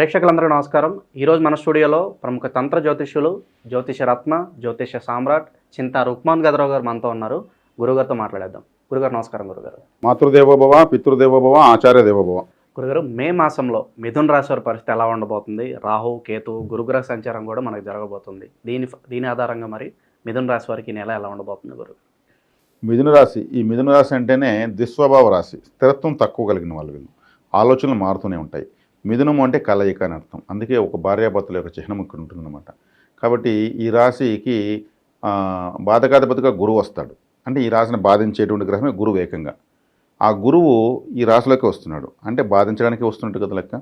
ప్రేక్షకులందరికీ నమస్కారం. ఈరోజు మన స్టూడియోలో ప్రముఖ తంత్ర జ్యోతిష్యులు జ్యోతిష రత్న జ్యోతిష సామ్రాట్ చింతా రుక్మాన్ గదరావు గారు మనతో ఉన్నారు. గురుగారితో మాట్లాడేద్దాం. గురుగారు నమస్కారం గురుగారు. మాతృదేవోభవ పితృదేవోభవ ఆచార్య దేవోభవ గురుగారు మే మాసంలో మిథున్ రాశి వారి పరిస్థితి ఎలా ఉండబోతుంది? రాహు కేతు గురుగ్రహ సంచారం కూడా మనకు జరగబోతుంది. దీని దీని ఆధారంగా మరి మిథున్ రాశి వారికి నెల ఎలా ఉండబోతుంది గురు? మిథున రాశి ఈ మిథున రాశి అంటేనే దుస్వభావ రాశి. స్థిరత్వం తక్కువ కలిగిన వాళ్ళు వీళ్ళు. ఆలోచనలు మారుతూనే ఉంటాయి. మిథునము అంటే కలయిక అని అర్థం. అందుకే ఒక భార్యాభర్తల యొక్క చిహ్నం ఇక్కడ ఉంటుందన్నమాట. కాబట్టి ఈ రాశికి బాధకాధిపతిగా గురువు వస్తాడు. అంటే ఈ రాశిని బాధించేటువంటి గ్రహమే గురువు ఏకంగా. ఆ గురువు ఈ రాశిలోకి వస్తున్నాడు. అంటే బాధించడానికి వస్తున్నట్టు కదా లెక్క.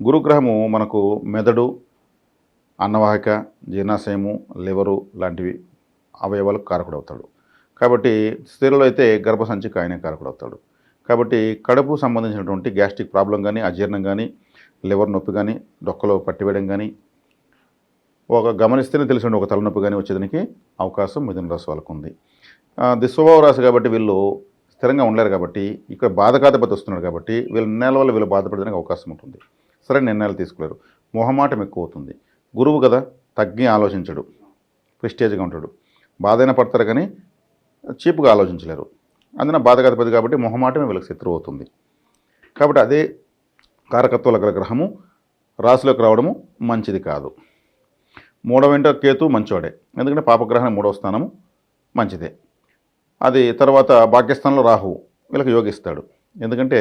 గురుగ్రహము మనకు మెదడు అన్నవాహిక జీర్ణాశయము లివరు లాంటివి అవయవాలకు కారకుడవుతాడు. కాబట్టి స్త్రీలలో అయితే గర్భసంచికి ఆయనే కారకుడవుతాడు. కాబట్టి కడుపు సంబంధించినటువంటి గ్యాస్ట్రిక్ ప్రాబ్లం కానీ అజీర్ణం కానీ లివర్ నొప్పి కానీ డొక్కలో పట్టివేయడం కానీ ఒక గమనిస్తేనే తెలిసిన ఒక తలనొప్పి కానీ వచ్చేదానికి అవకాశం మిథున రాశి వాళ్ళకు ఉంది. దిస్వభావ రాశి కాబట్టి వీళ్ళు స్థిరంగా ఉండలేరు కాబట్టి ఇక్కడ బాధకాధిపతి వస్తున్నారు కాబట్టి వీళ్ళ నిర్ణయాల వల్ల వీళ్ళు బాధపడడానికి అవకాశం ఉంటుంది. సరైన నిర్ణయాలు తీసుకోలేరు. మొహమాటం ఎక్కువ అవుతుంది గురువు కదా తగ్గి ఆలోచించడు. ప్రిస్టేజ్గా ఉంటాడు. బాధైనా పడతారు కానీ చీప్గా ఆలోచించలేరు. అందున బాధకాధిపతి కాబట్టి మొహమాటమే వీళ్ళకి శత్రువు అవుతుంది. కాబట్టి అదే కారకత్వాల గల గ్రహము రాశిలోకి రావడము మంచిది కాదు. మూడవ వెంట కేతు మంచోడే. ఎందుకంటే పాపగ్రహం మూడవ స్థానము మంచిదే. అది తర్వాత భాగ్యస్థానంలో రాహువు వీళ్ళకి యోగిస్తాడు. ఎందుకంటే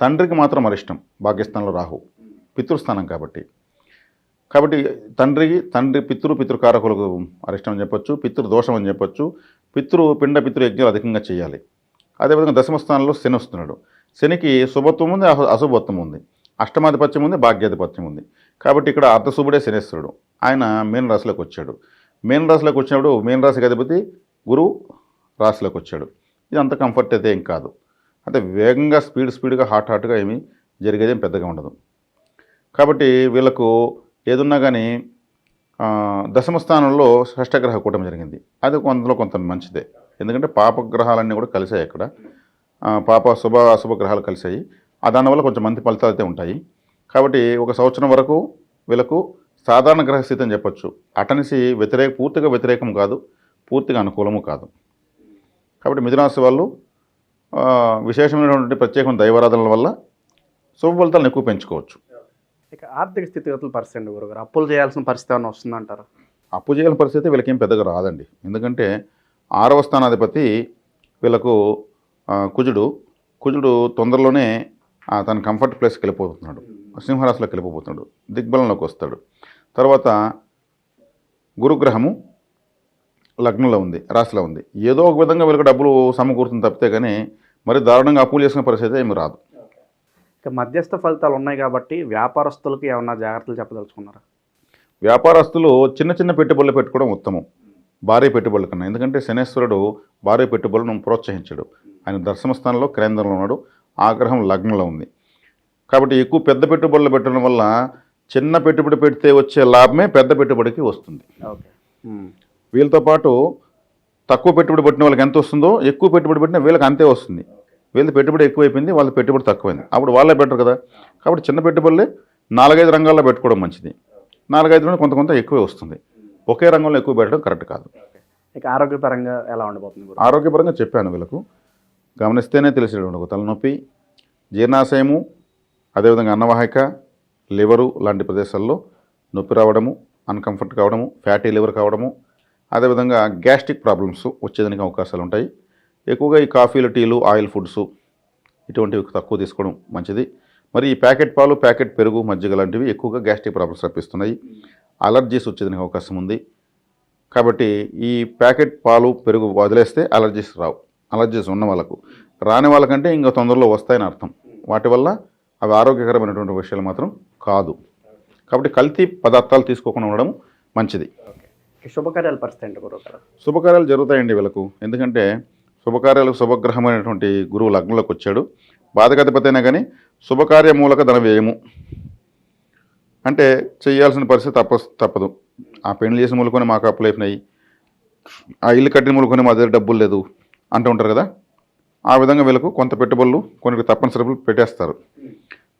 తండ్రికి మాత్రం అరిష్టం భాగ్యస్థానంలో రాహు. పితృస్థానం కాబట్టి. కాబట్టి తండ్రికి తండ్రి పితృ పితృకారకులకు అరిష్టం అని చెప్పొచ్చు పితృదోషం అని చెప్పొచ్చు పితృ పిండ పితృ యజ్ఞాలు అధికంగా చేయాలి. అదేవిధంగా దశమ స్థానంలో శని వస్తున్నాడు. శనికి శుభత్వం ఉంది అశు- అశుభత్వం ఉంది. అష్టమాధిపత్యం ఉంది భాగ్యాధిపత్యం ఉంది. కాబట్టి ఇక్కడ అర్ధశుభుడే శనేశ్వరుడు. ఆయన మీన రాశిలోకి వచ్చాడు. మీనరాశిలోకి వచ్చినప్పుడు మీన అధిపతి గురువు రాశిలోకి వచ్చాడు. ఇది అంత కంఫర్ట్ అయితే ఏం కాదు. అంటే వేగంగా స్పీడ్ స్పీడ్గా హాట్ హాట్గా ఏమీ జరిగేది ఏం పెద్దగా ఉండదు. కాబట్టి వీళ్ళకు ఏదున్నా కానీ దశమ స్థానంలో షష్టగ్రహ కూటమి జరిగింది. అది కొంతలో కొంత మంచిదే. ఎందుకంటే పాపగ్రహాలన్నీ కూడా కలిసాయి ఇక్కడ ఆ, పాప శుభ అశుభ గ్రహాలు కలిసాయి ఆ దానివల్ల కొంచెం మంచి ఫలితాలు అయితే ఉంటాయి. కాబట్టి ఒక సంవత్సరం వరకు వీళ్ళకు సాధారణ గ్రహస్థితి అని చెప్పొచ్చు. అటనిసి వ్యతిరేక పూర్తిగా వ్యతిరేకం కాదు పూర్తిగా అనుకూలము కాదు. కాబట్టి మిథునాశి వాళ్ళు విశేషమైనటువంటి ప్రత్యేకమైన దైవారాధనల వల్ల శుభ ఫలితాలను ఎక్కువ పెంచుకోవచ్చు. ఇక ఆర్థిక స్థితిగతుల పరిస్థితి అండి గురుగారు. అప్పులు చేయాల్సిన పరిస్థితి ఏమైనా వస్తుందంటారా? అప్పు చేయాలని పరిస్థితి వీళ్ళకేం పెద్దగా రాదండి. ఎందుకంటే ఆరవ స్థానాధిపతి వీళ్ళకు కుజుడు. కుజుడు తొందరలోనే తన కంఫర్ట్ ప్లేస్కి వెళ్ళిపోతున్నాడు. సింహరాశిలోకి వెళ్ళిపోతున్నాడు. దిగ్బలంలోకి వస్తాడు. తర్వాత గురుగ్రహము లగ్నంలో ఉంది రాశిలో ఉంది. ఏదో ఒక విధంగా వీళ్ళకి డబ్బులు సమకూరుతుంది తప్పితే కానీ మరి దారుణంగా అప్పులు చేసుకునే పరిస్థితి ఏమి రాదు. ఇక మధ్యస్థ ఫలితాలు ఉన్నాయి కాబట్టి వ్యాపారస్తులకి ఏమన్నా జాగ్రత్తలు చెప్పదలుచుకున్నారా? వ్యాపారస్తులు చిన్న చిన్న పెట్టుబడులు పెట్టుకోవడం ఉత్తమం. భారీ పెట్టుబడుల కన్నా. ఎందుకంటే శనేశ్వరుడు భారీ పెట్టుబడులను ప్రోత్సహించాడు. ఆయన దర్శన స్థానంలో కేంద్రంలో ఉన్నాడు. ఆ గ్రహం లగ్నంలో ఉంది. కాబట్టి ఎక్కువ పెద్ద పెట్టుబడులు పెట్టడం వల్ల చిన్న పెట్టుబడి పెడితే వచ్చే లాభమే పెద్ద పెట్టుబడికి వస్తుంది. వీళ్ళతో పాటు తక్కువ పెట్టుబడి పెట్టిన వాళ్ళకి ఎంత వస్తుందో ఎక్కువ పెట్టుబడి పెట్టిన వీళ్ళకి అంతే వస్తుంది. వీళ్ళది పెట్టుబడి ఎక్కువైపోయింది వాళ్ళ పెట్టుబడి తక్కువైంది. అప్పుడు వాళ్ళే బెటర్ కదా. కాబట్టి చిన్న పెట్టుబడులే నాలుగైదు రంగాల్లో పెట్టుకోవడం మంచిది. నాలుగైదులో కొంత కొంత ఎక్కువే వస్తుంది. ఒకే రంగంలో ఎక్కువ పెట్టడం కరెక్ట్ కాదు. ఇక ఆరోగ్యపరంగా ఎలా ఉండబోతుంది ఆరోగ్యపరంగా చెప్పాను వీళ్ళకు. గమనిస్తేనే తెలిసేటువంటి ఒక తలనొప్పి జీర్ణాశయము అదేవిధంగా అన్నవాహిక లివరు లాంటి ప్రదేశాల్లో నొప్పి రావడము అన్కంఫర్ట్ కావడము ఫ్యాటీ లివర్ కావడము అదేవిధంగా గ్యాస్ట్రిక్ ప్రాబ్లమ్స్ వచ్చేదానికి అవకాశాలు ఉంటాయి. ఎక్కువగా ఈ కాఫీలు టీలు ఆయిల్ ఫుడ్స్ ఇటువంటివి తక్కువ తీసుకోవడం మంచిది. మరి ఈ ప్యాకెట్ పాలు ప్యాకెట్ పెరుగు మజ్జిగ లాంటివి ఎక్కువగా గ్యాస్ట్రిక్ ప్రాబ్లమ్స్ రప్పిస్తున్నాయి అలర్జీస్ వచ్చేదానికి అవకాశం ఉంది. కాబట్టి ఈ ప్యాకెట్ పాలు పెరుగు వదిలేస్తే అలర్జీస్ రావు. అలర్జీస్ ఉన్న వాళ్ళకు. రాని వాళ్ళకంటే ఇంకా తొందరలో వస్తాయని అర్థం. వాటి వల్ల అవి ఆరోగ్యకరమైనటువంటి విషయాలు మాత్రం కాదు. కాబట్టి కల్తీ పదార్థాలు తీసుకోకుండా ఉండడం మంచిది. శుభకార్యాల పరిస్థితి శుభకార్యాలు జరుగుతాయండి వీళ్ళకు. ఎందుకంటే శుభకార్యాలు శుభగ్రహమైనటువంటి గురువు లగ్నంలోకి వచ్చాడు. బాధగతిపతి అయినా కానీ శుభకార్య మూలక ధన వ్యయము. అంటే చేయాల్సిన పరిస్థితి తప్ప తప్పదు. ఆ పెళ్ళి చేసిన మూలకొని మాకు అప్పులు అయిపోయినాయి. ఆ ఇల్లు కట్టిన మూలకొని మా దగ్గర డబ్బులు లేదు అంటూ ఉంటారు కదా. ఆ విధంగా వీళ్ళకు కొంత పెట్టుబడులు కొన్ని తప్పనిసరి పెట్టేస్తారు.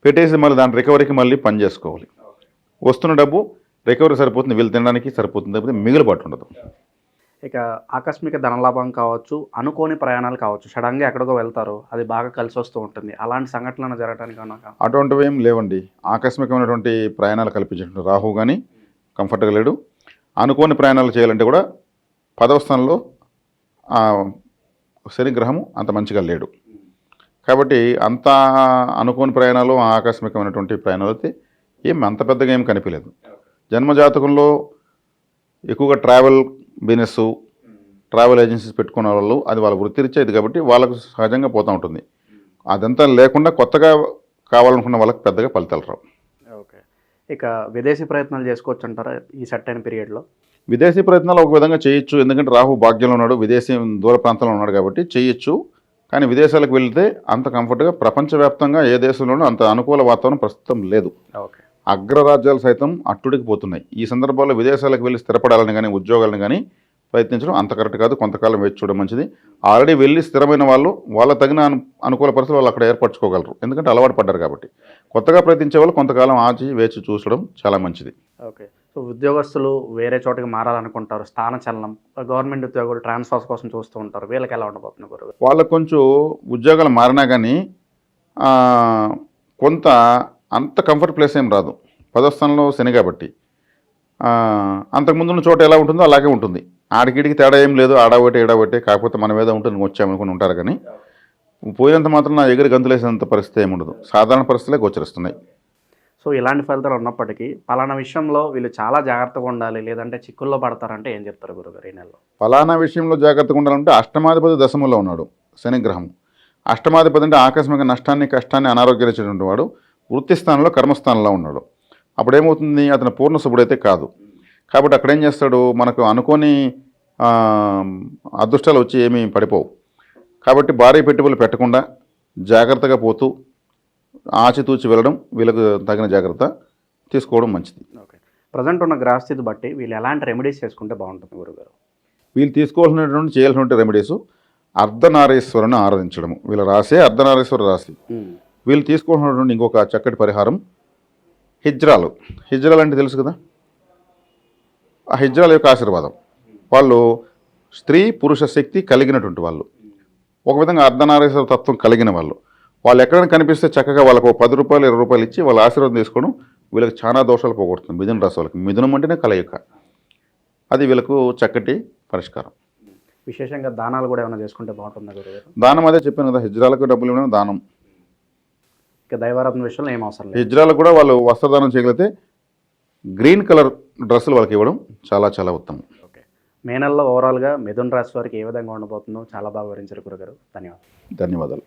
పెట్టేసి మళ్ళీ దాని రికవరీకి మళ్ళీ పని చేసుకోవాలి. వస్తున్న డబ్బు రికవరీ సరిపోతుంది వీళ్ళు తినడానికి సరిపోతుంది తప్పితే మిగులుబాటు ఉండదు ఇక ఆకస్మిక ధనలాభం కావచ్చు అనుకోని ప్రయాణాలు కావచ్చు సడన్గా ఎక్కడికో వెళ్తారు అది బాగా కలిసి వస్తూ ఉంటుంది. అలాంటి సంఘటనలు జరగడానికి అటువంటివి ఏం లేవండి. ఆకస్మికమైనటువంటి ప్రయాణాలు కల్పించినట్టు రాహు కానీ కంఫర్ట్గా లేడు. అనుకోని ప్రయాణాలు చేయాలంటే కూడా పదవ స్థానంలో శనిగ్రహము అంత మంచిగా లేడు. కాబట్టి అంత అనుకోని ప్రయాణాలు ఆకస్మికమైనటువంటి ప్రయాణాలు అయితే ఏం అంత పెద్దగా ఏం కనిపించలేదు. జన్మజాతకంలో ఎక్కువగా ట్రావెల్ బిజినెస్ ట్రావెల్ ఏజెన్సీస్ పెట్టుకున్న వాళ్ళు అది వాళ్ళ వృత్తిరీత్యా ఇది కాబట్టి వాళ్ళకు సహజంగా పోతూ ఉంటుంది. అదంతా లేకుండా కొత్తగా కావాలనుకున్న వాళ్ళకి పెద్దగా ఫలితాలు రావు. ఓకే. ఇక విదేశీ ప్రయత్నాలు చేసుకోవచ్చు అంటారా ఈ సెట్ అయిన పీరియడ్లో? విదేశీ ప్రయత్నాలు ఒక విధంగా చేయొచ్చు. ఎందుకంటే రాహు భాగ్యంలో ఉన్నాడు విదేశీ దూర ప్రాంతంలో ఉన్నాడు కాబట్టి చేయొచ్చు. కానీ విదేశాలకు వెళ్తే అంత కంఫర్ట్గా ప్రపంచవ్యాప్తంగా ఏ దేశంలోనూ అంత అనుకూల వాతావరణం ప్రస్తుతం లేదు. ఓకే. అగ్రరాజ్యాలు సైతం అట్టుడికి పోతున్నాయి. ఈ సందర్భాల్లో విదేశాలకు వెళ్ళి స్థిరపడాలని కానీ ఉద్యోగాలను కానీ ప్రయత్నించడం అంత కరెక్ట్ కాదు. కొంతకాలం వేచి చూడడం మంచిది. ఆల్రెడీ వెళ్ళి స్థిరమైన వాళ్ళు వాళ్ళ తగిన అను అనుకూల పరిస్థితులు వాళ్ళు అక్కడ ఏర్పరచుకోగలరు. ఎందుకంటే అలవాటు పడ్డారు కాబట్టి. కొత్తగా ప్రయత్నించే వాళ్ళు కొంతకాలం ఆచి వేచి చూసడం చాలా మంచిది. ఓకే. సో ఉద్యోగస్తులు వేరే చోటికి మారాలనుకుంటారు. స్థాన చలనం గవర్నమెంట్ ఉద్యోగులు ట్రాన్స్ఫర్స్ కోసం చూస్తూ ఉంటారు. వీళ్ళకి ఎలా ఉండబోతుంది గురువు? వాళ్ళకు కొంచెం ఉద్యోగాలు మారినా కానీ కొంత అంత కంఫర్ట్ ప్లేస్ ఏం రాదు. పదో స్థానంలో శని కాబట్టి. ఆ, అంతకుముందు ఉన్న చోట ఎలా ఉంటుందో అలాగే ఉంటుంది. ఆడికిడికి తేడా ఏం లేదు. ఆడ ఒకటి ఈడ ఒకటి. కాకపోతే మన మీద ఉంటుంది. వచ్చామనుకుని ఉంటారు కానీ. పోయినంత మాత్రం నా ఎగిరి గంతులేసేంత పరిస్థితి ఏమి ఉండదు. సాధారణ పరిస్థితులే గోచరిస్తున్నాయి. సో ఇలాంటి ఫలితాలు ఉన్నప్పటికీ పలానా విషయంలో వీళ్ళు చాలా జాగ్రత్తగా ఉండాలి. లేదంటే చిక్కుల్లో పడతారంటే ఏం చెప్తారు గురుగారు ఈ నెలలో? ఫలానా విషయంలో జాగ్రత్తగా ఉండాలంటే అష్టమాధిపతి దశమంలో ఉన్నాడు శనిగ్రహం. అష్టమాధిపతి అంటే ఆకస్మిక నష్టాన్ని కష్టాన్ని అనారోగ్యాలు ఇచ్చేటువంటి వాడు. వృత్తి స్థానంలో కర్మస్థానంలో ఉన్నాడు. అప్పుడు ఏమవుతుంది అతను పూర్ణ శుభుడైతే కాదు. కాబట్టి అక్కడ ఏం చేస్తాడు? మనకు అనుకోని అదృష్టాలు వచ్చి ఏమీ పడిపోవు. కాబట్టి భారీ పెట్టుబడులు పెట్టకుండా జాగ్రత్తగా పోతూ ఆచితూచి వెళ్ళడం వీళ్ళకు తగిన జాగ్రత్త తీసుకోవడం మంచిది. ఓకే. ప్రజెంట్ ఉన్న గ్రహస్థితి బట్టి వీళ్ళు ఎలాంటి రెమెడీస్ చేసుకుంటే బాగుంటుంది గురుగారు? వీళ్ళు తీసుకోవాల్సినటువంటి చేయాల్సినటువంటి రెమెడీస్ అర్ధనారీశ్వరుని ఆరాధించడము. వీళ్ళ రాసే అర్ధనారీశ్వర రాశి. వీళ్ళు తీసుకోవాల్సినటువంటి ఇంకొక చక్కటి పరిహారం హిజ్రాలు. హిజ్రాలు అంటే తెలుసు కదా? ఆ హిజ్రాల యొక్క ఆశీర్వాదం. వాళ్ళు స్త్రీ పురుష శక్తి కలిగినటువంటి వాళ్ళు. ఒక విధంగా అర్ధనారీశ్వర తత్వం కలిగిన వాళ్ళు. వాళ్ళు ఎక్కడైనా కనిపిస్తే చక్కగా వాళ్ళకు పది రూపాయలు ఇరవై రూపాయలు ఇచ్చి వాళ్ళ ఆశీర్వాదం తీసుకోవడం వీళ్ళకి చాలా దోషాలు పోగొడుతుంది మిథున రాశి వాళ్ళకి. మిథునం అంటేనే కలయిక. అది వీళ్ళకు చక్కటి పరిష్కారం. విశేషంగా దానాలు కూడా ఏమైనా చేసుకుంటే బాగుంటుందా దానం అదే చెప్పాను కదా హిజ్రాలకు డబ్బులు ఇవ్వడం దానం. ఇక దైవారాధన విషయంలో ఏం అవసరం లేదు. హిజ్రాలకు కూడా వాళ్ళు వస్త్రదానం చేయగలిగితే గ్రీన్ కలర్ డ్రెస్సులు వాళ్ళకి ఇవ్వడం చాలా చాలా ఉత్తమం. ఓకే. మే నెలలో ఓవరాల్గా మిథున్ రాశి వారికి ఏ విధంగా ఉండబోతుందో చాలా బాగా వివరించారు గురుగారు. ధన్యవాదాలు. ధన్యవాదాలు.